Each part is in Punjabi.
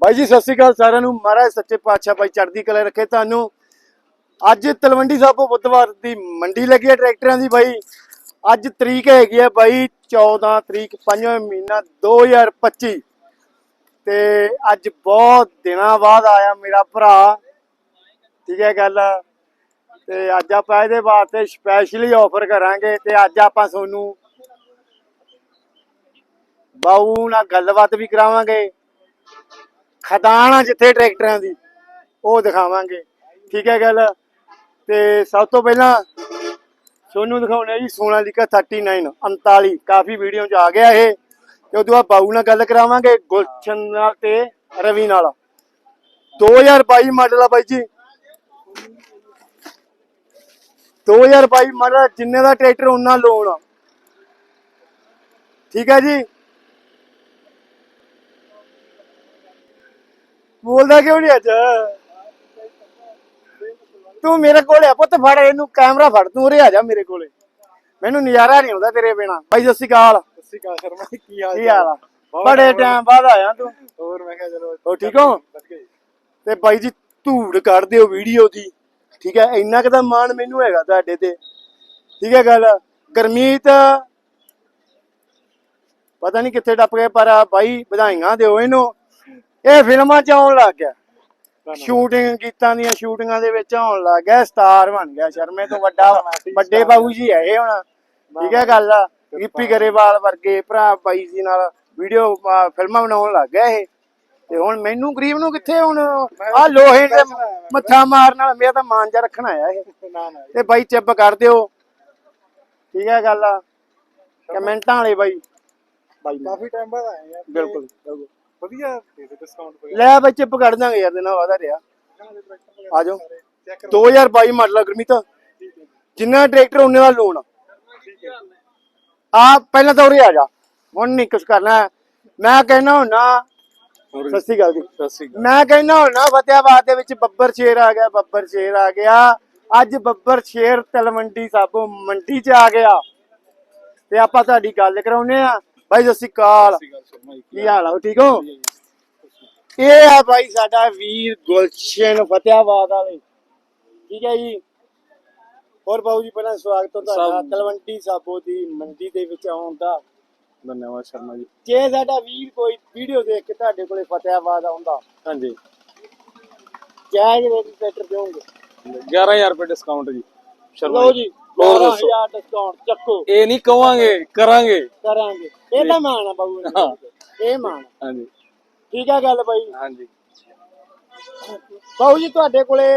ਬਾਈ ਜੀ, ਸਤਿ ਸ਼੍ਰੀ ਅਕਾਲ ਸਾਰਿਆਂ ਨੂੰ। ਮਹਾਰਾਜ ਸੱਚੇ ਪਾਤਸ਼ਾਹ ਬਾਈ ਚੜ੍ਹਦੀ ਕਲਾ ਰੱਖੇ ਤੁਹਾਨੂੰ। ਅੱਜ ਤਲਵੰਡੀ ਸਾਬੋ ਬੁੱਧਵਾਰ ਦੀ ਮੰਡੀ ਲੱਗੀ ਹੈ ਟਰੈਕਟਰਾਂ ਦੀ ਬਾਈ। ਅੱਜ ਤਰੀਕ ਹੈਗੀ ਹੈ ਬਾਈ 14 ਤਰੀਕ 5ਵਾਂ ਮਹੀਨਾ 2025 ਤੇ ਅੱਜ ਬਹੁਤ ਦਿਨਾਂ ਬਾਅਦ ਆਇਆ ਮੇਰਾ ਭਰਾ। ਠੀਕ ਹੈ ਗੱਲ। ਤੇ ਅੱਜ ਆਪਾਂ ਇਹਦੇ ਵਾਸਤੇ ਸਪੈਸ਼ਲੀ ਆਫਰ ਕਰਾਂਗੇ ਤੇ ਅੱਜ ਆਪਾਂ ਤੁਹਾਨੂੰ ਬਾਊ ਨਾਲ ਗੱਲਬਾਤ ਵੀ ਕਰਾਵਾਂਗੇ। ਖਦਾਨ ਆ ਜਿੱਥੇ ਟਰੈਕਟਰਾਂ ਦੀ, ਉਹ ਦਿਖਾਵਾਂਗੇ। ਠੀਕ ਹੈ ਗੱਲ? ਤੇ ਸਭ ਤੋਂ ਪਹਿਲਾਂ ਤੁਹਾਨੂੰ ਦਿਖਾਉਣਾ ਜੀ ਸੋਨਾਲੀਕਾ 39 39 ਕਾਫੀ ਵੀਡੀਓ 'ਚ ਆ ਗਿਆ ਇਹ। ਤੇ ਉਦੋਂ ਬਾਅਦ ਬਾਊ ਨਾਲ ਗੱਲ ਕਰਾਵਾਂਗੇ, ਗੁਲਸ਼ਨ ਨਾਲ ਤੇ ਰਵੀ ਨਾਲ। 2022 ਮਾਡਲ ਆ ਬਾਈ ਜੀ। 2022 ਮਾਡਲ ਜਿੰਨੇ ਦਾ ਟਰੈਕਟਰ ਉਹਨਾਂ ਲੋਨ ਠੀਕ ਹੈ ਜੀ? ਬੋਲਦਾ ਕਿਉਂ ਨਹੀਂ ਅੱਜ? ਤੂੰ ਮੇਰੇ ਕੋਲੇ ਆ ਪੁੱਤ ਫੜ ਇਹਨੂੰ ਕੈਮਰਾ ਫੜ ਤੂੰ ਉਰੇ ਆ ਜਾ ਮੇਰੇ ਕੋਲੇ। ਮੈਨੂੰ ਨਜ਼ਾਰਾ ਨਹੀਂ ਆਉਂਦਾ ਤੇਰੇ ਬਿਨਾ। ਬਾਈ ਸਤਿ ਸ਼੍ਰੀ ਅਕਾਲ। ਸਤਿ ਸ਼੍ਰੀ ਅਕਾਲ ਸ਼ਰਮਾ ਕੀ ਹਾਲ ਕੀ ਹਾਲ ਆ? ਬੜੇ ਟਾਈਮ ਬਾਅਦ ਆਇਆ ਤੂੰ। ਹੋਰ ਮੈਂ ਕਿਹਾ ਚਲੋ ਹੋ ਠੀਕ ਹੋ। ਤੇ ਬਾਈ ਜੀ ਧੂੜ ਕੱਢ ਦਿਓ ਵੀਡੀਓ ਦੀ। ਠੀਕ ਹੈ ਇੰਨਾ ਕੁ ਤਾਂ ਮਾਣ ਮੈਨੂੰ ਹੈਗਾ ਤੁਹਾਡੇ ਤੇ। ਠੀਕ ਹੈ ਗੱਲ। ਗਰਮੀਤ ਪਤਾ ਨਹੀਂ ਕਿੱਥੇ ਟੱਪ ਗਏ ਪਰ ਬਾਈ ਵਧਾਈਆਂ ਦਿਓ ਇਹਨੂੰ। ਇਹ ਫਿਲਮਾਂ 'ਚ ਆਉਣ ਲੱਗ ਗਿਆ। ਸ਼ੂਟਿੰਗ ਗੀਤਾਂ ਦੀਆਂ ਸ਼ੂਟਿੰਗਾਂ ਦੇ ਵਿੱਚ ਆਉਣ ਲੱਗ ਗਿਆ ਸਟਾਰ ਬਣ ਗਿਆ। ਸ਼ਰਮੇ ਤੋਂ ਵੱਡਾ ਵੱਡੇ ਬਾਬੂ ਜੀ ਹੈ ਇਹ ਹੁਣ। ਠੀਕ ਹੈ ਗੱਲ ਆ। ਗਿੱਪੀ ਗਰੇਵਾਲ ਵਰਗੇ ਭਰਾ ਬਾਈ ਜੀ ਨਾਲ ਵੀਡੀਓ ਫਿਲਮਾਂ ਬਣਾਉਣ ਲੱਗ ਗਿਆ ਇਹ। ਤੇ ਹੁਣ ਮੈਨੂੰ ਗਰੀਬ ਨੂੰ ਕਿੱਥੇ ਹੁਣ ਆ ਲੋਹੇ ਦੇ ਮੱਥਾ ਮਾਰਨ ਨਾਲ ਮੇਰਾ ਤਾਂ ਮਾਂਜਾ ਰੱਖਣ ਆਇਆ ਇਹ। ਤੇ ਬਾਈ ਚਿੱਪ ਕਰ ਦਿਓ। ਠੀਕ ਹੈ ਗੱਲ ਆ। ਕਮੈਂਟਾਂ ਵਾਲੇ ਬਾਈ। ਬਾਈ। ਕਾਫੀ ਟਾਈਮ ਬਾਅਦ ਆਏ ਤੇ ਬਿਲਕੁਲ। ਵਧੀਆ ਦੇ ਦੇ ਡਿਸਕਾਊਂਟ ਲੈ ਬਾਈ ਚਿੱਪ ਦਾਂਗੇ ਯਾਰ ਦਿਨਾਂ ਵਾਦਾ ਰਿਹਾ। ਆ ਜਾਓ। ਚੈੱਕ ਕਰੋ। 2022 ਮਾਡਲ ਗੁਰਮੀਤ। ਜਿੰਨਾ ਟਰੈਕਟਰ ਉਹਨੇ ਦਾ ਲੋਨ ਆ। ਪਹਿਲਾਂ ਤਾਂ ਉਰੇ ਆ ਜਾ। ਹੁਣ ਨਹੀਂ ਕੁਝ ਕਰਨਾ। ਮੈਂ ਕਹਿਣਾ ਹੁੰਨਾ ਸਤਿ ਸ਼੍ਰੀ ਅਕਾਲ ਜੀ। ਸਤਿ ਸ਼੍ਰੀ ਅਕਾਲ। ਮੈਂ ਕਹਿਣਾ ਹੁੰਨਾ ਫਤਿਆਬਾਦ ਦੇ ਵਿੱਚ ਬੱਬਰ ਸ਼ੇਰ ਆ ਗਿਆ ਬੱਬਰ ਸ਼ੇਰ ਆ ਗਿਆ। ਅੱਜ ਬੱਬਰ ਸ਼ੇਰ ਤਲਵੰਡੀ ਸਾਬੋ ਮੰਡੀ 'ਚ ਆ ਗਿਆ। ਤੇ ਆਪਾਂ ਤੁਹਾਡੀ ਗੱਲ ਕਰਾਉਨੇ ਆ ਬਾਈ ਸਤਿ ਸ਼੍ਰੀ ਅਕਾਲ। ਕੀ ਹਾਲ ਆ ਠੀਕ ਹੋ? ਇਹ ਆ ਬਾਈ ਸਾਡਾ ਵੀਰ ਗੁਲਸ਼ਨ ਫਤਿਆਬਾਦ ਵਾਲੇ। ਠੀਕ ਹੈ ਜੀ? ਹੋਰ ਬਾਬੂ ਜੀ ਪਹਿਲਾਂ ਸਵਾਗਤ ਹੈ ਤੁਹਾਡਾ। ਤਲਵੰਡੀ ਸਾਬੋ ਦੀ ਮੰਡੀ ਦੇ ਵਿੱਚ ਆਉਣ ਦਾ। ਧੰਨਵਾਦ ਸ਼ਰਮਾ ਜੀ। ਜੇ ਸਾਡਾ ਵੀਰ ਕੋਈ ਵੀਡੀਓ ਦੇਖ ਕੇ ਤੁਹਾਡੇ ਕੋਲੇ ਫਤਿਆਬਾਦ ਆਉਂਦਾ ਹਾਂਜੀ। ਜਾਇਜ਼ ਰੇਟ ਟਰੈਕਟਰ ਦੇਵੋਗੇ? 11000 ਰੁਪਏ ਡਿਸਕਾਊਂਟ ਜੀ। ਸ਼ਰਮਾ ਜੀ। ਹੋਰ ਦੱਸੋ। 12000 ਡਿਸਕਾਊਂਟ ਚੱਕੋ। ਇਹ ਨਹੀਂ ਕਵਾਂਗੇ ਕਰਾਂਗੇ। ਕਰਾਂਗੇ। ਇਹ ਤਾਂ ਮਾਣ ਆ ਬਾਬੂ ਹਾਂ। ਇਹ ਮਾਣ ਆ। ਹਾਂਜੀ। ਠੀਕ ਆ ਗੱਲ ਬਾਈ। ਹਾਂਜੀ। ਬਾਬੂ ਜੀ ਤੁਹਾਡੇ ਕੋਲੇ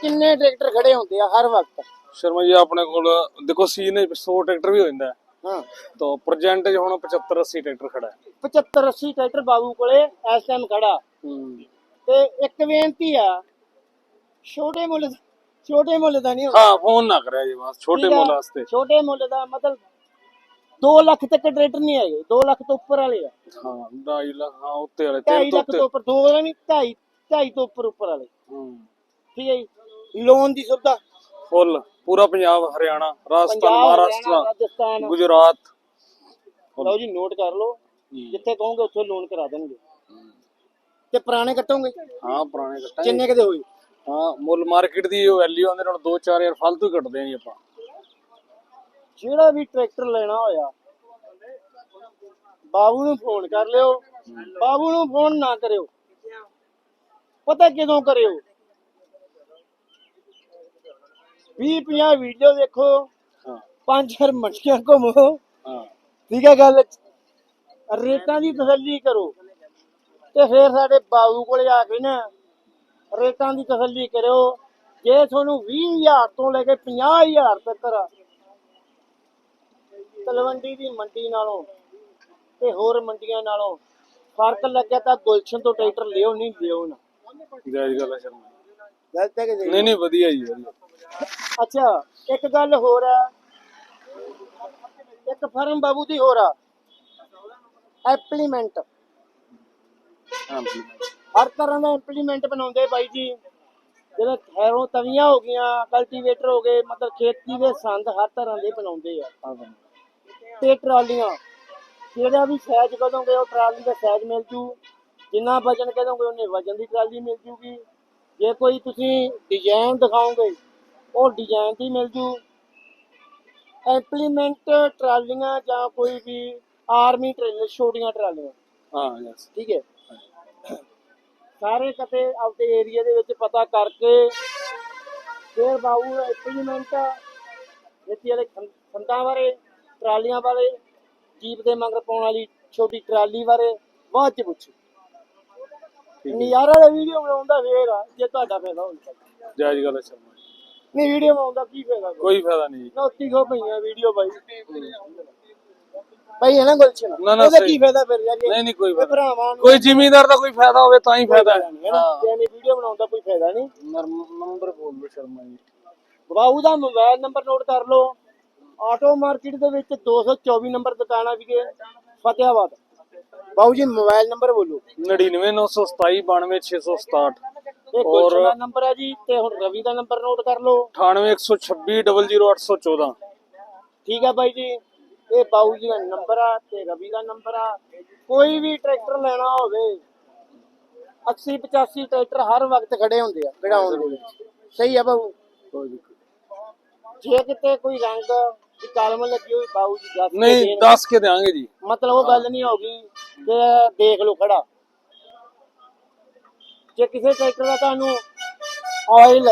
ਕਿੰਨੇ ਟਰੈਕਟਰ ਖੜੇ ਹੁੰਦੇ ਆ ਹਰ ਵਕਤ? ਸ਼ਰਮਾ ਜੀ ਆਪਣੇ ਕੋਲ ਦੇਖੋ ਸੀਜ਼ਨ 100 ਟਰੈਕਟਰ ਵੀ ਹੋ ਜਾਂਦਾ। ਹੈ। ਹਾਂ ਤਾਂ ਪ੍ਰੈਜ਼ੈਂਟ ਹੁਣ 75 80 ਟਰੈਕਟਰ ਖੜਾ ਹੈ। 75 80 ਟਰੈਕਟਰ ਬਾਬੂ ਕੋਲੇ ਇਸ ਟਾਈਮ ਖੜਾ। ਹੂੰ। ਤੇ ਇੱਕ ਬੇਨਤੀ ਆ ਛੋਟੇ ਮੁੱਲ ਛੋਟੇ ਮੁੱਲ ਦਾ ਨਹੀਂ ਹਾਂ ਫੋਨ ਨਾ ਕਰਿਆ ਜੀ ਬਸ ਛੋਟੇ? ਮੁੱਲ ਵਾਸਤੇ। ਛੋਟੇ ਮੁੱਲ ਦਾ ਮਤਲਬ 2 ਲੱਖ ਤੱਕ ਟਰੈਕਟਰ ਨਹੀਂ ਹੈਗੇ 2 ਲੱਖ ਤੋਂ ਉੱਪਰ ਵਾਲੇ ਆ। ਹਾਂ 2.5 ਲੱਖ ਹਾਂ ਉੱਤੇ ਵਾਲੇ 2.5 ਤਿੰਨ ਤੋਂ ਲੱਖ ਉੱਤੇ। ਤੋਂ ਉੱਪਰ ਦੋ ਨਹੀਂ 2.5 2.5 ਤੋਂ ਉੱਪਰ ਉੱਪਰ ਵਾਲੇ। ਹੂੰ। ਠੀਕ ਹੈ ਜੀ ਲੋਨ ਦੀ ਸੁਵਿਧਾ। ਫੁੱਲ ਪੂਰਾ ਪੰਜਾਬ ਹਰਿਆਣਾ ਰਾਜਸਥਾਨ ਮਹਾਰਾਸ਼ਟਰ ਗੁਜਰਾਤ। ਲਓ ਜੀ ਨੋਟ ਕਰ ਲਓ। ਜਿੱਥੇ ਕਹੋਗੇ ਉੱਥੇ ਲੋਨ ਕਰਾ ਦੇਣਗੇ। ਤੇ ਪੁਰਾਣੇ ਕੱਟੋਗੇ? ਹਾਂ ਪੁਰਾਣੇ ਕੱਟਾਂ ਕਿੰਨੇ ਕਦੇ ਹੋਈ ਹਾਂ ਮੁੱਲ ਮਾਰਕੀਟ ਦੀ ਉਹ ਵੈਲਿਊ ਉਹਦੇ ਨਾਲ 2-4000 ਫालतू ਕੱਟਦੇ ਆਂ ਜੀ ਆਪਾਂ। ਜਿਹੜਾ ਵੀ ਟਰੈਕਟਰ ਲੈਣਾ ਹੋਇਆ ਬਾਬੂ ਨੂੰ ਫੋਨ ਕਰ ਲਿਓ। ਬਾਬੂ ਨੂੰ ਫੋਨ ਨਾ ਕਰਿਓ। ਪਤਾ ਕਿਦੋਂ ਕਰਿਓ? 20 50 ਵੀਡੀਓ ਦੇਖੋ। ਹਾਂ। ਪੰਜ ਚਾਰ ਮੰਡੀਆਂ ਘੁੰਮੋ। ਹਾਂ। ਠੀਕ ਹੈ ਗੱਲ? ਰੇਟਾਂ ਦੀ ਤਸੱਲੀ ਕਰੋ। ਤੇ ਫਿਰ ਸਾਡੇ ਬਾਬੂ ਕੋਲੇ ਆ ਕੇ ਨਾ ਰੇਟਾਂ ਦੀ ਤਸੱਲੀ ਕਰਿਓ। ਜੇ ਤੁਹਾਨੂੰ 20000 ਤੋਂ ਲੈ ਕੇ 50000 ਤੱਕ ਤਲਵੰਡੀ ਦੀ ਮੰਡੀ ਨਾਲੋਂ ਤੇ ਹੋਰ ਮੰਡੀਆਂ ਨਾਲੋਂ ਫ਼ਰਕ ਲੱਗਿਆ ਤਾਂ ਗੁਲਸ਼ਨ ਤੋਂ ਟਰੈਕਟਰ ਲਿਓ ਨਹੀਂ ਲਿਓ ਨਾ। ਜਾਇਜ਼ ਗੱਲ ਹੈ ਸ਼ਰਮਾ। ਗਲਤ ਹੈ ਕਿ ਨਹੀਂ? ਨਹੀਂ ਵਧੀਆ ਜੀ ਵਧੀਆ। ਅੱਛਾ ਇੱਕ ਗੱਲ ਹੋਰ ਆ ਇੱਕ ਫਰਮ ਬਾਬੂ ਦੀ ਹੋਰ ਆ। ਐਪਲੀਮੈਂਟ। ਹਾਂ ਜੀ। ਹਰ ਤਰ੍ਹਾਂ ਦਾ ਇੰਪਲੀਮੈਂਟ ਬਣਾਉਂਦੇ ਬਾਈ ਜੀ। ਜਿਵੇਂ ਖੈਰੋਂ ਤਵੀਆਂ ਹੋ ਗਈਆਂ ਕਲਟੀਵੇਟਰ ਹੋ ਗਏ ਮਤਲਬ ਖੇਤੀ ਦੇ ਸੰਦ ਹਰ ਤਰ੍ਹਾਂ ਦੇ ਬਣਾਉਂਦੇ ਆ। ਤੇ ਟਰਾਲੀਆਂ ਜਿਹੜਾ ਵੀ ਸਾਈਜ਼ ਕਦੋਗੇ ਉਹ ਟਰਾਲੀ ਦਾ ਸਾਈਜ਼ ਮਿਲ ਜੂ। ਜਿੰਨਾ ਵਜਨ ਕਹੋਗੇ ਉਹਨੇ ਵਜਨ ਦੀ ਟਰਾਲੀ ਮਿਲ ਜੂਗੀ। ਜੇ ਕੋਈ ਤੁਸੀਂ ਡਿਜ਼ਾਈਨ ਦਿਖਾਓਗੇ ਉਹ ਡਿਜ਼ਾਈਨ ਦੀ ਮਿਲ ਜੂ। ਇੰਪਲੀਮੈਂਟ ਟਰਾਲੀਆਂ ਜਾਂ ਕੋਈ ਵੀ ਆਰਮੀ ਟ੍ਰੇਲਰ ਛੋਟੀਆਂ ਟਰਾਲੀਆਂ। ਹਾਂ ਯੈਸ ਠੀਕ ਹੈ। ਸਾਰੇ ਕਿਤੇ ਆਪਦੇ ਏਰੀਆ ਦੇ ਵਿੱਚ ਪਤਾ ਕਰਕੇ ਫਿਰ ਬਾਬੂ ਇੰਪਲੀਮੈਂਟ ਖੇਤੀ ਵਾਲੇ ਖੰਦਾਂ ਬਾਰੇ ਟਰਾਲੀਆਂ ਬਾਰੇ ਜੀਪ ਦੇ ਮਗਰ ਪਾਉਣ ਵਾਲੀ ਛੋਟੀ ਟਰਾਲੀ ਬਾਰੇ ਬਾਅਦ ਚ ਪੁੱਛੋ। ਨਜ਼ਾਰਾ ਦਾ ਵੀਡੀਓ ਬਣਾਉਂਦਾ ਫੇਰ ਆ ਜੇ ਤੁਹਾਡਾ ਫਾਇਦਾ ਹੁੰਦਾ ਜਾਇਜ਼ ਗੱਲ ਹੈ ਸ਼ਰਮਾ ਨਹੀਂ ਵੀਡੀਓ ਬਣਾਉਂਦਾ ਕੀ ਫਾਇਦਾ ਕੋਈ? ਫਾਇਦਾ ਨਹੀਂ ਜੀ। ਨੌਤੀ ਖੋ ਪਈਆਂ ਵੀਡੀਓ ਬਾਈ। ਬਾਈ ਹੈ ਨਾ ਗੁਲਸ਼ਨ ਨਾ, ਨਾ, ਇਹਦਾ ਸਹੀ। ਕੀ ਫਾਇਦਾ ਫਿਰ ਯਾਰ ਨਹੀਂ ਨਹੀਂ ਕੋਈ ਇਹ ਫਾਇਦਾ ਭਰਾਵਾਂ ਨੂੰ ਕੋਈ ਜ਼ਿਮੀਂਦਾਰ ਦਾ ਕੋਈ ਫਾਇਦਾ ਹੋਵੇ ਤਾਂ ਹੀ ਫਾਇਦਾ। ਹੈ ਹੈ। ਨਾ ਜਿਵੇਂ ਵੀਡੀਓ ਬਣਾਉਂਦਾ ਕੋਈ ਫਾਇਦਾ ਨਹੀਂ। ਨੰਬਰ ਬੋਲ ਸ਼ਰਮਾ ਜੀ। ਬਾਬੂ ਦਾ ਮੋਬਾਈਲ ਨੰਬਰ ਨੋਟ ਕਰ ਲਓ। ਆਟੋ ਮਾਰਕੀਟ ਦੇ ਵਿੱਚ 224 ਨੰਬਰ ਦੁਕਾਨ ਆ ਵੀਗੇ ਫਤਿਆਬਾਦ ਬਾਬੂ ਜੀ ਮੋਬਾਈਲ ਨੰਬਰ ਬੋਲੋ। 99927 ਇਹ ਗੁਲਸ਼ਨ ਦਾ ਨੰਬਰ ਹੈ ਜੀ ਤੇ ਹੁਣ ਰਵੀ ਦਾ ਨੰਬਰ ਨੋਟ ਕਰ ਲਓ। 98126 ਠੀਕ ਹੈ ਬਾਈ ਜੀ। ਇਹ ਬਾਬੂ ਜੀ ਦਾ ਨੰਬਰ ਆ ਤੇ ਰਵੀ ਦਾ ਨੰਬਰ ਆ। ਕੋਈ ਵੀ ਟਰੈਕਟਰ ਲੈਣਾ ਹੋਵੇ 80 85 ਟਰੈਕਟਰ ਹਰ ਵਕਤ ਖੜੇ ਹੁੰਦੇ ਆ ਖੜਾਉਣ ਦੇ ਵਿੱਚ। ਸਹੀ ਆ ਦਿੱਕਤ ਜੇ ਕਿਤੇ ਕੋਈ ਰੰਗ ਦੀ ਕਲਮ ਲੱਗੀ ਹੋਈ ਬਾਬੂ ਜੀ ਦੱਸ ਨਹੀਂ। ਦੱਸ ਕੇ ਦੇਾਂਗੇ ਜੀ। ਮਤਲਬ ਉਹ ਗੱਲ ਨਹੀਂ ਹੋਗੀ ਕਿ ਦੇਖ ਲਓ ਖੜਾ। ਜੇ ਕਿਸੇ ਟਰੈਕਟਰ ਦਾ ਤੁਹਾਨੂੰ ਆਇਲ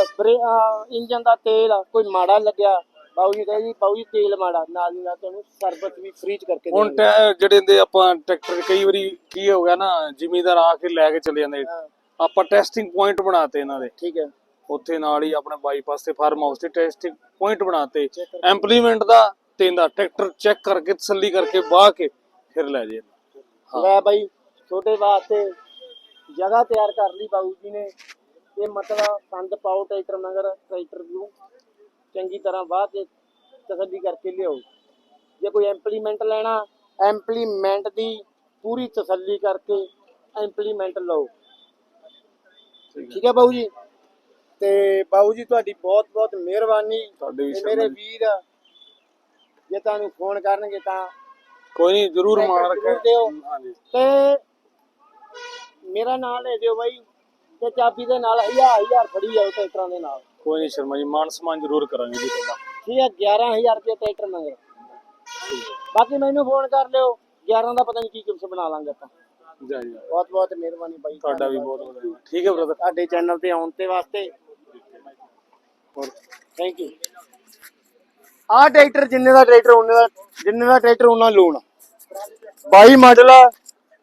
ਇੰਜਨ ਦਾ ਤੇਲ ਕੋਈ ਮਾੜਾ ਲੱਗਿਆ ਬਾਊ ਜੀ ਕਹੇ ਜੀ ਬਾਊ ਜੀ ਤੇਲ ਮਾੜਾ ਨਾਲ ਦੀ ਨਾਲ ਤੁਹਾਨੂੰ ਸਰਬਤ ਵੀ ਫ੍ਰੀ ਚ ਕਰਕੇ ਹੁਣ ਦੇਣਗੇ ਟੈ- ਜਿਹੜੇ ਦੇ ਆਪਾਂ ਟਰੈਕਟਰ ਕਈ ਵਾਰੀ ਕੀ ਹੋ ਗਿਆ ਨਾ ਜ਼ਿਮੀਂਦਾਰ ਆ ਕੇ ਲੈ ਕੇ ਚਲੇ ਜਾਂਦੇ। ਹਾਂ, ਆਪਾਂ ਟੈਸਟਿੰਗ ਪੁਆਇੰਟ ਬਣਾਤੇ ਇਹਨਾਂ ਦੇ। ਠੀਕ ਹੈ। ਉੱਥੇ ਨਾਲ ਹੀ ਆਪਣੇ ਬਾਈਪਾਸ ਤੇ ਫਾਰਮ ਹਾਊਸ ਤੇ ਟੈਸਟਿੰਗ ਪੁਆਇੰਟ ਬਣਾਤੇ। ਇੰਪਲੀਮੈਂਟ ਦਾ ਤੇ ਇਹਦਾ ਟਰੈਕਟਰ ਚੈੱਕ ਕਰਕੇ ਤਸੱਲੀ ਕਰਕੇ ਬਾਹ ਕੇ ਫਿਰ ਲੈ ਜੇ ਲੈ ਬਾਈ ਛੋਟੇ ਵਾਸਤੇ ਜਗ੍ਹਾ ਤਿਆਰ ਕਰ ਲਈ ਬਾਊ ਜੀ ਨੇ। ਇਹ ਮਤਲਬ ਸੰਦ ਪਾਓ ਟਰੈਕਟਰ ਮਗਰ ਟਰੈਕਟਰ ਨੂੰ। ਚੰਗੀ ਤਰ੍ਹਾਂ ਬਾਅਦ ਕੇ ਤਸੱਲੀ ਕਰਕੇ ਲਿਆਓ। ਜੇ ਕੋਈ ਇੰਪਲੀਮੈਂਟ ਲੈਣਾ ਇੰਪਲੀਮੈਂਟ ਦੀ ਪੂਰੀ ਤਸੱਲੀ ਕਰਕੇ ਇੰਪਲੀਮੈਂਟ ਲਓ। ਠੀਕ ਹੈ। ਬਾਊ ਜੀ? ਤੇ ਬਾਊ ਜੀ ਤੁਹਾਡੀ ਬਹੁਤ ਬਹੁਤ ਮਿਹਰਬਾਨੀ। ਤੁਹਾਡੇ ਤੇ ਮੇਰੇ। ਵੀਰ ਜੇ ਤੁਹਾਨੂੰ ਫੋਨ ਕਰਨਗੇ ਤਾਂ ਕੋਈ ਨਹੀਂ ਜ਼ਰੂਰ ਮਾਣ। ਹਾਂਜੀ। ਤੇ ਮੇਰਾ ਨਾਮ ਲੈ ਦਿਓ ਬਾਈ। ਤੇ ਚਾਬੀ ਦੇ ਨਾਲ ਹਜ਼ਾਰ ਹਜ਼ਾਰ ਫੜੀ ਜਾਓ ਟਰੈਕਟਰਾਂ ਦੇ ਨਾਲ। ਕੋਈ ਨਹੀਂ ਸ਼ਰਮਾ ਜੀ ਮਾਨ ਸਮਾਨ ਜ਼ਰੂਰ ਕਰਾਂਗੇ ਜੀ ਤੁਹਾਡਾ। ਠੀਕ ਹੈ 11000 ਰੁਪਏ ਟਰੈਕਟਰ ਮੰਗੇ ਬਾਕੀ ਮੈਨੂੰ ਫੋਨ ਕਰ ਲਿਓ 11 ਦਾ ਪਤਾ ਨਹੀਂ ਕੀ ਕੁਛ ਬਣਾ ਲਾਂਗੇ ਆਪਾਂ। ਜੈ ਜੀ। ਬਹੁਤ ਬਹੁਤ ਮਿਹਰਬਾਨੀ ਬਾਈ। ਤੁਹਾਡਾ ਵੀ ਬਹੁਤ ਬਹੁਤ। ਠੀਕ ਹੈ ਬ੍ਰਦਰ ਤੁਹਾਡੇ ਚੈਨਲ ਤੇ ਆਉਣ ਤੇ ਵਾਸਤੇ। ਹੋਰ? ਥੈਂਕ ਯੂ ਆਹ ਟਰੈਕਟਰ ਜਿੰਨੇ ਦਾ ਟਰੈਕਟਰ ਉਹਨੇ ਦਾ ਜਿੰਨੇ ਦਾ ਟਰੈਕਟਰ ਉਹਨਾਂ ਲੋਨ ਆ। 22 ਮਾਡਲ ਆ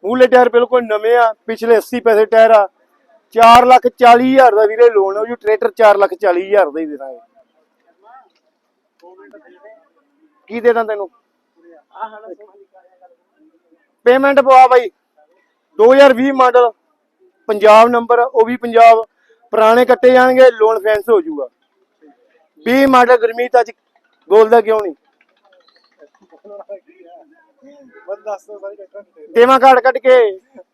ਮੂਲੇ ਟਾਇਰ ਬਿਲਕੁਲ ਨਵੇਂ ਆ ਪਿਛਲੇ 80 ਪੈਸੇ ਟਾਇਰ ਆ। 4 ਲੱਖ 40 ਹਜ਼ਾਰ ਦਾ ਵੀਰੇ ਲੋਨ ਆ ਜੀ ਟਰੈਕਟਰ 4 ਲੱਖ 40 ਹਜ਼ਾਰ ਦਾ ਹੀ ਦੇ ਦਾਂਗੇ ਕੀ ਦੇ ਦਾਂ ਤੈਨੂੰ? ਪੇਮੈਂਟ ਪਵਾ ਬਾਈ। 2020 ਮਾਡਲ ਪੰਜਾਬ ਨੰਬਰ ਉਹ ਵੀ ਪੰਜਾਬ। ਪੁਰਾਣੇ ਕੱਟੇ ਜਾਣਗੇ ਲੋਨ ਫੈਂਸ ਹੋ ਜਾਊਗਾ। 20 ਮਾਡਲ ਗਰਮੀਤ ਅੱਜ ਬੋਲਦਾ ਕਿਉਂ ਨਹੀਂ? ਦੇਵਾਂ ਕਾਰਡ ਕੱਢ ਕੇ।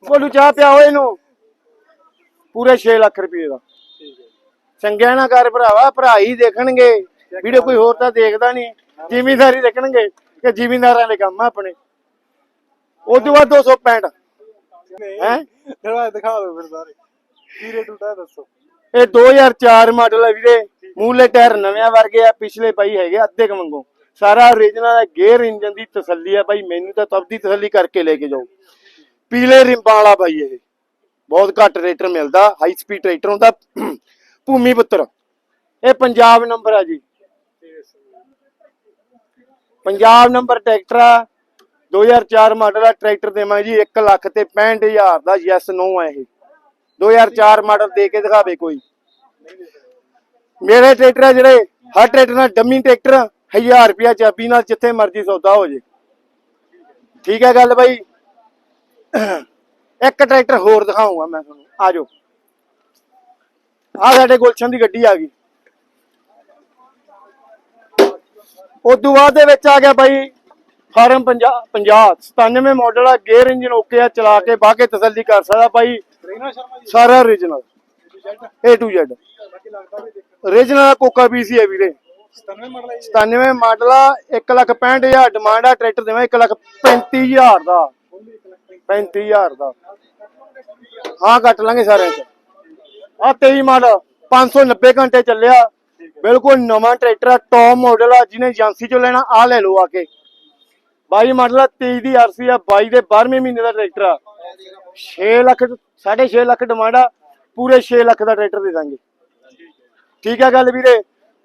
ਬੋਲੂ ਚਾਹ ਪਿਆਓ ਇਹਨੂੰ। ਪੂਰੇ 6 ਲੱਖ ਰੁਪਏ ਦਾ। ਚੰਗਿਆ ਨਾ ਕਰ ਭਰਾਵਾ ਭਰਾ ਹੀ ਦੇਖਣਗੇ। ਵੀਡੀਓ ਕੋਈ ਹੋਰ ਤਾਂ ਦੇਖਦਾ ਨਹੀਂ। ਜ਼ਿਮੀਂਦਾਰੀ ਦੇਖਣਗੇ ਕਿ ਜ਼ਿਮੀਂਦਾਰਾਂ ਦੇ ਕੰਮ ਆ ਆਪਣੇ। ਉਸ ਤੋਂ ਬਾਅਦ 265 ਹੈ? ਦਰਵਾਜ਼ਾ ਦਿਖਾ ਦਿਓ ਫਿਰ ਸਾਰੇ। ਕੀ ਰੇਟ ਹੁੰਦਾ ਦੱਸੋ। ਇਹ 2004 ਮਾਡਲ ਹੈ ਵੀਰੇ। ਮੂਲੇ ਟਾਇਰ ਨਵਿਆਂ ਵਰਗੇ ਆ ਪਿਛਲੇ ਪਈ ਹੈਗੇ ਅੱਧੇ ਕੁ ਵਾਂਗੂ। ਸਾਰਾ ਓਰੀਜਨਲ ਹੈ ਗੇਅਰ ਇੰਜਨ ਦੀ ਤਸੱਲੀ ਆ ਬਾਈ। ਮੈਨੂੰ ਤਾਂ ਤਬ ਦੀ ਤਸੱਲੀ ਕਰਕੇ ਲੈ ਕੇ ਜਾਓ। ਪੀਲੇ ਰਿੰਬਾਂ ਵਾਲਾ ਬਾਈ ਇਹ। ਬਹੁਤ ਘੱਟ ਰੇਟਰ ਮਿਲਦਾ ਹਾਈ ਸਪੀਡ ਟਰੈਕਟਰ ਹੁੰਦਾ। ਭੂਮੀ ਪੁੱਤਰ, ਇਹ ਪੰਜਾਬ ਨੰਬਰ ਆ ਜੀ। ਪੰਜਾਬ ਨੰਬਰ ਟਰੈਕਟਰ ਆ। 2004 ਮਾਡਲ ਆ ਟਰੈਕਟਰ ਦੇਵਾਂ ਜੀ 1 ਲੱਖ ਤੇ 65000 ਦਾ ਯੈਸ ਨੋ ਆ ਇਹ। 2004 ਮਾਡਲ ਦੇ ਕੇ ਦਿਖਾਵੇ ਕੋਈ। ਮੇਰੇ ਟਰੈਕਟਰ ਆ ਜਿਹੜੇ, ਹਰ ਟਰੈਕਟਰ ਨਾਲ ਡੰਮੀ ਟਰੈਕਟਰ 1000 ਰੁਪਿਆ ਚਾਬੀ ਨਾਲ ਜਿੱਥੇ ਮਰਜ਼ੀ ਸੌਦਾ ਹੋ ਜੇ। ਠੀਕ ਹੈ ਗੱਲ ਬਾਈ। ਇੱਕ ਟਰੈਕਟਰ ਹੋਰ ਦਿਖਾਉਂਗਾ ਮੈਂ ਤੁਹਾਨੂੰ। ਆ ਜਾਓ ਆ ਸਾਡੇ ਗੁਲਸ਼ਨ ਦੀ ਗੱਡੀ ਆ ਗਈ। ਉਦੋਂ ਬਾਅਦ ਦੇ ਵਿੱਚ ਆ ਗਿਆ ਬਾਈ ਫਾਰਮ 50 50 97 ਮਾਡਲ ਆ ਗੇਅਰ ਇੰਜਨ ਓਕੇ ਆ ਚਲਾ ਕੇ ਬਾਹ ਕੇ ਤਸੱਲੀ ਕਰ ਸਕਦਾ ਬਾਈ। ਸਾਰਾ ਓਰੀਜਨਲ A to Z ਬਾਕੀ ਲੱਗਦਾ ਵੀ ਓਰੀਜਨਲ ਕੋਕਾ ਪੀਸੀ ਹੈ ਵੀਰੇ। 97 ਮਾਡਲ 97 ਮਾਡਲ ਆ 1 ਲੱਖ 65000 ਡਿਮਾਂਡ ਆ ਟਰੈਕਟਰ ਦੇਵਾਂ 1 ਲੱਖ 35000 ਦਾ। 35000 ਦਾ। ਹਾਂ ਕੱਟ ਲਾਂਗੇ ਸਾਰਿਆਂ ਚ। ਆ 23 ਮਾਡਲ 590 ਘੰਟੇ ਚੱਲਿਆ। ਬਿਲਕੁਲ ਨਵਾਂ ਟਰੈਕਟਰ ਆ ਟੌਪ ਮਾਡਲ ਆ, ਜਿਹਨੇ ਏਜੰਸੀ ਚੋਂ ਲੈਣਾ ਆ ਲੈ ਲਓ ਆ ਕੇ। 22 ਮਾਡਲ ਆ 23 ਦੀ ਆਰਸੀ ਆ 22 ਦੇ 12ਵੇਂ ਮਹੀਨੇ ਦਾ ਟਰੈਕਟਰ ਆ। 6 ਲੱਖ 6.5 ਲੱਖ ਡਿਮਾਂਡ ਆ, ਪੂਰੇ 6 ਲੱਖ ਦਾ ਟਰੈਕਟਰ ਦੇ ਦਾਂਗੇ। ਠੀਕ ਹੈ ਗੱਲ ਵੀਰੇ?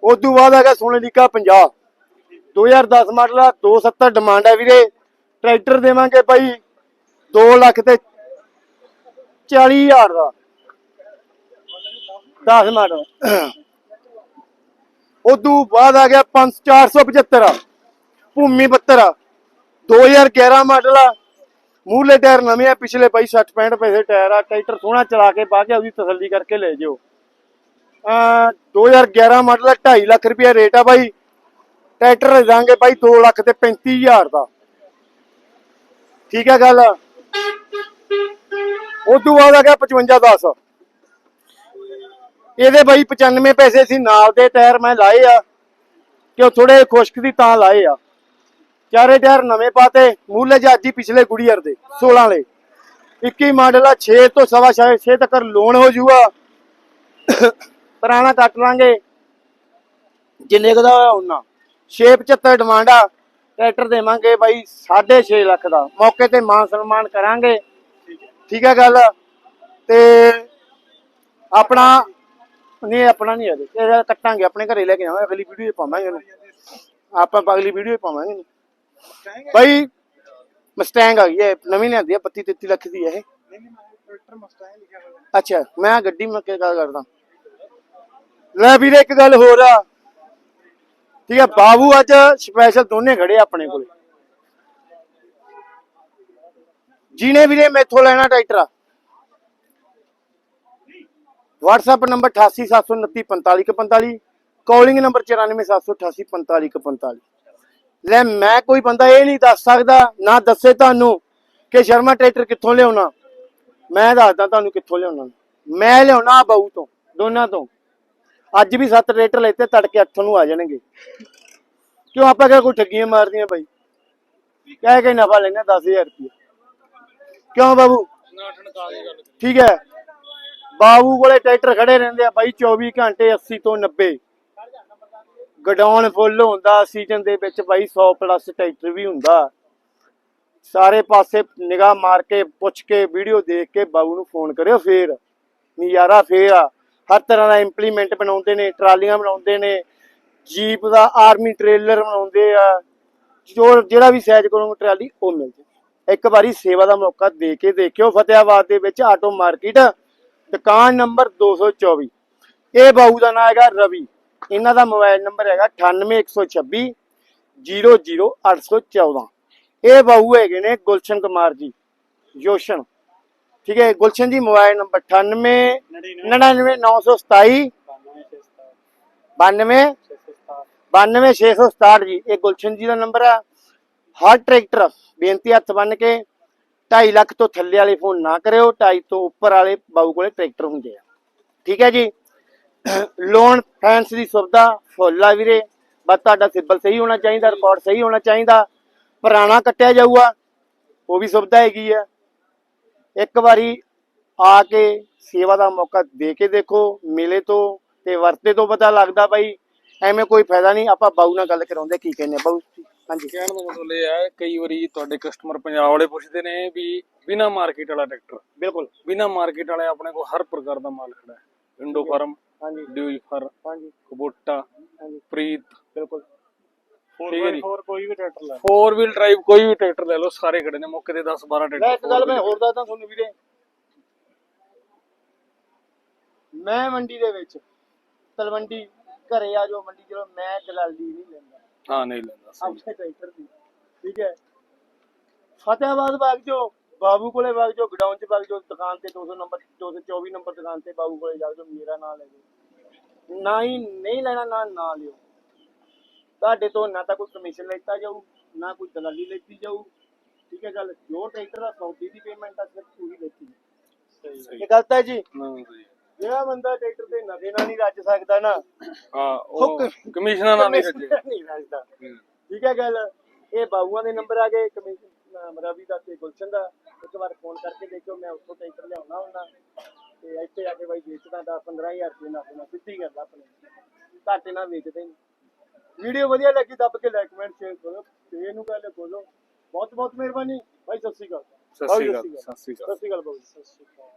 ਉਸ ਤੋਂ ਬਾਅਦ ਹੈਗਾ ਸੋਨਾਲੀਕਾ 50 2010 ਮਾਡਲ ਆ 270 ਡਿਮਾਂਡ ਆ ਵੀਰੇ। ਟਰੈਕਟਰ ਦੇਵਾਂਗੇ ਭਾਈ 2 ਲੱਖ ਤੇ 40 ਹਜ਼ਾਰ ਦਾ। 10 ਮਾਡਲ ਉਦੋਂ ਬਾਅਦ ਆ ਗਿਆ 5 475 ਭੂਮੀ 72 2011 ਮਾਡਲ ਆ। ਮੂਹਰਲੇ ਟਾਇਰ ਨਵੇਂ ਆ, ਪਿਛਲੇ ਬਾਈ 60 65 ਪੈਸੇ ਟਾਇਰ ਆ। ਟਰੈਕਟਰ ਸੋਹਣਾ ਚਲਾ ਕੇ ਪਾ ਕੇ ਉਹਦੀ ਤਸੱਲੀ ਕਰਕੇ ਲੈ ਜਿਓ। ਆ 2011 ਮਾਡਲ ਆ 2.5 ਲੱਖ ਰੁਪਏ ਰੇਟ ਆ ਬਾਈ। ਟਰੈਕਟਰ ਦੇ ਦਾਂਗੇ ਬਾਈ 2 ਲੱਖ ਤੇ 35000 ਦਾ। ਠੀਕ ਹੈ ਗੱਲ? ਉਦੋਂ ਬਾਅਦ ਆ ਗਿਆ 5510 ਇਹਦੇ ਬਾਈ 95 ਪੈਸੇ ਸੀ ਨਾਲ ਦੇ ਟਾਇਰ ਮੈਂ ਲਾਏ ਆ ਕਿ ਉਹ ਥੋੜੇ ਖੁਸ਼ਕ ਦੀ ਤਾਂ ਲਾਏ ਆ। ਚਾਰੇ ਟਾਇਰ ਨਵੇਂ ਪਾਤੇ ਮੂਲੇ ਜਾਜੀ ਪਿਛਲੇ ਗੁੜੀਅਰ ਦੇ 16 ਵਾਲੇ। 21 ਮਾਡਲ ਆ 6 ਤੋਂ ਸਵਾ 6 ਤੱਕ ਲੋਨ ਹੋ ਜੂਗਾ। ਪੁਰਾਣਾ ਕੱਟ ਲਾਂਗੇ। ਜਿੰਨੇ ਕਦਾ ਦਾ ਹੋਇਆ ਉਹਨਾਂ 675 ਡਿਮਾਂਡ ਆ, ਟਰੈਕਟਰ ਦੇਵਾਂਗੇ ਬਾਈ 6.5 ਲੱਖ ਦਾ। ਮੌਕੇ ਤੇ ਮਾਨ ਸਨਮਾਨ ਕਰਾਂਗੇ। ਠੀਕ ਹੈ ਗੱਲ? ਤੇ ਆਪਣਾ, ਨਹੀਂ ਆਪਣਾ ਨਹੀਂ ਹੈ ਇਹ ਕੱਟਾਂਗੇ, ਆਪਣੇ ਘਰੇ ਲੈ ਕੇ ਜਾਵਾਂਗੇ ਅਗਲੀ ਵੀਡੀਓ 'ਚ ਪਾਵਾਂਗੇ ਇਹਨੂੰ। ਆਪਾਂ ਅਗਲੀ ਵੀਡੀਓ 'ਚ ਪਾਵਾਂਗੇ ਇਹਨੂੰ। ਬਾਈ ਮਸਟੈਂਗ ਆ ਗਈ ਹੈ ਨਵੀਂ ਲਿਆਂਦੀ ਹੈ 32 33 ਲੱਖ ਦੀ ਹੈ ਇਹ। ਅੱਛਾ, ਮੈਂ ਗੱਡੀ ਮੈਂ ਗੱਲ ਕਰਦਾ। ਲੈ ਵੀਰੇ, ਇੱਕ ਗੱਲ ਹੋਰ ਆ। ਠੀਕ ਹੈ, ਬਾਬੂ ਅੱਜ ਸਪੈਸ਼ਲ ਦੋਨੇ ਖੜੇ ਆਪਣੇ ਕੋਲੇ। ਜਿਹਨੇ ਵੀਰੇ ਮੈਥੋਂ ਲੈਣਾ ਟਰੈਕਟਰ ਆ। WhatsApp ਨੰਬਰ 8879454145 ਕਾਲਿੰਗ ਨੰਬਰ 9477844545 ਲੈ ਮੈਂ ਕੋਈ ਬੰਦਾ ਇਹ ਨਹੀਂ ਦੱਸ ਸਕਦਾ, ਨਾ ਦੱਸੇ ਤੁਹਾਨੂੰ ਕਿ ਸ਼ਰਮਾ ਟਰੈਕਟਰ ਕਿੱਥੋਂ ਲਿਆਉਣਾ। ਮੈਂ ਦੱਸਦਾ ਤੁਹਾਨੂੰ ਕਿੱਥੋਂ ਲਿਆਉਣਾ। ਮੈਂ ਲਿਆਉਣਾ ਬਾਊ ਤੋਂ, ਦੋਨਾਂ ਤੋਂ। ਅੱਜ ਵੀ ਸੱਤ ਟਰੈਕਟਰ ਲੈਤੇ ਤੜਕੇ 8 ਨੂੰ ਆ ਜਾਣਗੇ। ਕਿਉਂ ਆਪਾਂ ਕਿਹਾ ਕੋਈ ਠੱਗੀਆਂ ਮਾਰਦੀਆਂ ਬਾਈ? ਕਹਿ ਕੇ ਨਫਾ ਲੈਣਾ 10000 ਰੁਪਏ ਕਿਉਂ ਬਾਬੂ? ਠੀਕ ਹੈ। ਬਾਬੂ ਕੋਲੇ ਟਰੈਕਟਰ ਖੜੇ ਰਹਿੰਦੇ ਆ ਬਾਈ 24 ਘੰਟੇ 80 ਤੋਂ 90 ਗਡਾਉਣ ਫੁੱਲ ਹੁੰਦਾ ਸੀਜ਼ਨ ਦੇ ਵਿੱਚ ਬਾਈ 100 ਪਲੱਸ ਟਰੈਕਟਰ ਵੀ ਹੁੰਦਾ। ਸਾਰੇ ਪਾਸੇ ਨਿਗਾਹ ਮਾਰ ਕੇ ਪੁੱਛ ਕੇ ਵੀਡੀਓ ਦੇਖ ਕੇ ਬਾਬੂ ਨੂੰ ਫੋਨ ਕਰਿਓ ਫੇਰ। ਨਜ਼ਾਰਾ ਫੇਰ ਆ। ਹਰ ਤਰ੍ਹਾਂ ਦਾ ਇੰਪਲੀਮੈਂਟ ਬਣਾਉਂਦੇ ਨੇ ਟਰਾਲੀਆਂ ਬਣਾਉਂਦੇ ਨੇ ਜੀਪ ਦਾ ਆਰਮੀ ਟ੍ਰੇਲਰ ਬਣਾਉਂਦੇ ਆ। ਜੋ ਜਿਹੜਾ ਵੀ ਸਾਈਜ਼ ਕਰੋਗੇ ਟਰਾਲੀ ਉਹ ਮਿਲ ਜੇ ਇੱਕ ਵਾਰੀ ਸੇਵਾ ਦਾ ਮੌਕਾ ਦੇ ਕੇ ਦੇਖਿਓ। ਫਤਿਆਬਾਦ ਦੇ ਵਿੱਚ ਆਟੋ ਮਾਰਕੀਟ, ਦੁਕਾਨ ਨੰਬਰ 224 ਇਹ ਬਾਊ ਦਾ ਨਾਮ ਹੈਗਾ ਰਵੀ। ਇਹਨਾਂ ਦਾ ਮੋਬਾਈਲ ਨੰਬਰ ਹੈਗਾ 98126 00814 ਇਹ ਬਾਊ ਹੈਗੇ ਨੇ ਗੁਲਸ਼ਨ ਕੁਮਾਰ ਜੀ, ਜੋਸ਼ਨ। ਠੀਕ ਹੈ, ਗੁਲਸ਼ਨ ਜੀ, ਮੋਬਾਈਲ ਨੰਬਰ 98 99927 92 92667 ਜੀ, ਇਹ ਗੁਲਸ਼ਨ ਜੀ ਦਾ ਨੰਬਰ ਆ। ਹਰ ਟਰੈਕਟਰ ਬੇਨਤੀ ਹੱਥ ਬੰਨ ਕੇ 2.5 ਲੱਖ ਤੋਂ ਥੱਲੇ ਵਾਲੇ ਫੋਨ ਨਾ ਕਰਿਓ 2.5 ਤੋਂ ਉੱਪਰ ਵਾਲੇ ਬਾਊ ਕੋਲੇ ਟਰੈਕਟਰ ਹੁੰਦੇ ਆ। ਠੀਕ ਹੈ ਜੀ? ਲੋਨ ਫਾਈਨੈਂਸ ਦੀ ਸੁਵਿਧਾ ਫੁੱਲ ਆ ਵੀਰੇ। ਬਸ ਤੁਹਾਡਾ ਸਿਬਲ ਸਹੀ ਹੋਣਾ ਚਾਹੀਦਾ, ਰਿਕਾਰਡ ਸਹੀ ਹੋਣਾ ਚਾਹੀਦਾ। ਪੁਰਾਣਾ ਕੱਟਿਆ ਜਾਊਗਾ, ਉਹ ਵੀ ਸੁਵਿਧਾ ਹੈਗੀ ਆ। ਇੱਕ ਵਾਰੀ ਆ ਕੇ ਸੇਵਾ ਦਾ ਮੌਕਾ ਦੇ ਕੇ ਦੇਖੋ, ਮਿਲੇ ਤੋਂ ਤੇ ਵਰਤੇ ਤੋਂ ਪਤਾ ਲੱਗਦਾ ਬਾਈ, ਐਵੇਂ ਕੋਈ ਫਾਇਦਾ ਨਹੀਂ, ਆਪਾਂ ਬਾਊ ਨਾਲ ਗੱਲ ਕਰਾਉਂਦੇ ਕੀ ਕਹਿੰਦੇ ਬਾਊ? ਹਾਂਜੀ। ਕਹਿਣ ਦਾ ਮਤਲਬ ਇਹ ਹੈ ਕਈ ਵਾਰੀ ਤੁਹਾਡੇ ਕਸਟਮਰ ਪੰਜਾਬ ਵਾਲੇ ਪੁੱਛਦੇ ਨੇ ਵੀ ਬਿਨਾ ਮਾਰਕੀਟ ਵਾਲਾ ਟਰੈਕਟਰ ਬਿਲਕੁਲ। ਬਿਨਾ ਮਾਰਕੀਟ ਵਾਲੇ ਆਪਣੇ ਕੋਲ ਹਰ ਪ੍ਰਕਾਰ ਦਾ ਮਾਲ ਖੜਾ ਹੈ। ਇੰਡੋ ਫਾਰਮ ਹਾਂਜੀ। ਡਿਊਈ ਫਾਰ ਹਾਂਜੀ। ਕਬੋਟਾ ਹਾਂਜੀ। ਪ੍ਰੀਤ ਬਿਲਕੁਲ। 4x4 ਕੋਈ ਵੀ ਟਰੈਕਟਰ ਲੈ ਫੋਰ ਵੀਲ ਡਰਾਈਵ ਕੋਈ ਵੀ ਟਰੈਕਟਰ ਲੈ ਲਓ ਸਾਰੇ ਖੜੇ ਨੇ ਮੌਕੇ ਤੇ 10 12 ਲੈ ਟਰੈਕਟਰ ਇੱਕ ਗੱਲ ਮੈਂ ਹੋਰ ਦੱਸਦਾ ਤੁਹਾਨੂੰ ਵੀਰੇ। ਮੈਂ ਮੰਡੀ ਦੇ ਵਿੱਚ ਤਲਵੰਡੀ ਘਰੇ ਆ ਜੋ ਮੰਡੀ ਚਲੋ ਮੈਂ ਦਲਾਲੀ ਨਹੀਂ ਲੈਂਦਾ। ਹਾਂ ਨਹੀਂ ਲੈਂਦਾ ਸਹੀ। ਆਪਣੇ ਟਰੈਕਟਰ ਦੀ ਠੀਕ ਹੈ। ਫਤਿਆਬਾਦ ਬਾਗ ਜੋ ਬਾਬੂ ਕੋਲੇ ਬਾਗ ਜੋ ਗਡਾਊਨ ਚ ਬਾਗ ਜੋ ਦੁਕਾਨ ਤੇ 200 ਨੰਬਰ 224 ਨੰਬਰ ਦੁਕਾਨ ਤੇ ਬਾਬੂ ਕੋਲੇ ਜਾ ਜੋ ਮੇਰਾ ਨਾਮ ਲੈ ਜਾਓ। ਨਾ ਹੀ ਨਹੀਂ ਲੈਣਾ ਨਾ ਨਾ ਲਿਓ। ਤੁਹਾਡੇ ਤੋਂ ਨਾ ਤਾਂ ਕੋਈ ਕਮਿਸ਼ਨ ਲੈਤਾ ਜਾਊ ਨਾ ਕੋਈ ਦਲਾਲੀ ਲੈਤੀ ਜਾਊ। ਠੀਕ ਹੈ ਗੱਲ ਜੋ ਟਰੈਕਟਰ ਦਾ ਸੌਦੀ ਦੀ ਪੇਮੈਂਟ ਆ ਸਿਰਫ ਪੂਰੀ ਲੈਤੀ। ਸਹੀ ਇਹ ਗਲਤ ਹੈ ਜੀ। ਨਾ ਸਹੀ ਜਿਹੜਾ ਬੰਦਾ ਟਰੈਕਟਰ ਤੇ ਨਸ਼ੇ ਨਾਲ ਨਹੀਂ ਰੱਜ ਸਕਦਾ ਨਾ ਹਾਂ ਉਹ। ਕਮਿਸ਼ਨਾਂ ਨਾਲ ਨਹੀਂ ਰੱਜੇ। ਨਹੀਂ ਰੱਜਦਾ। ਠੀਕ ਹੈ ਗੱਲ? ਇਹ ਬਾਬੂਆਂ ਦੇ ਨੰਬਰ ਆ ਗਏ ਕਮਿਸ਼ਨ ਅਮ ਰਵੀ ਦਾ ਤੇ ਗੁਲਸ਼ਨ ਦਾ। ਇੱਕ ਵਾਰ ਫੋਨ ਕਰਕੇ ਦੇਖਿਓ ਮੈਂ ਉੱਥੋਂ ਟਰੈਕਟਰ ਲਿਆਉਣਾ ਹੁੰਦਾ। ਤੇ ਇੱਥੇ ਆ ਕੇ ਬਾਈ ਵੇਚਦਾ ਦਾ 15000 ਰੁਪਏ ਨਾਲ ਦੇਣਾ ਸਿੱਧੀ ਗੱਲ ਆਪਣੀ। ਘਾਟੇ ਨਾਲ ਵੇਚਦੇ ਨੇ। ਵੀਡੀਓ ਵਧੀਆ ਲੱਗੀ ਦੱਬ ਕੇ ਲਾਈਕ ਕਮੈਂਟ ਸ਼ੇਅਰ ਕਰੋ। ਤੇ ਇਹਨੂੰ ਕਹਿੰਦੇ ਬੋਲੋ ਬਹੁਤ ਬਹੁਤ ਮਿਹਰਬਾਨੀ। ਬਾਈ ਸਤਿ ਸ਼੍ਰੀ ਅਕਾਲ। ਸਤਿ ਸ਼੍ਰੀ ਅਕਾਲ ਸਤਿ ਸ਼੍ਰੀ ਅਕਾਲ। ਸਤਿ ਸ਼੍ਰੀ ਅਕਾਲ। ਬਾਬੂ ਸਤਿ ਸ਼੍ਰੀ ਅਕਾਲ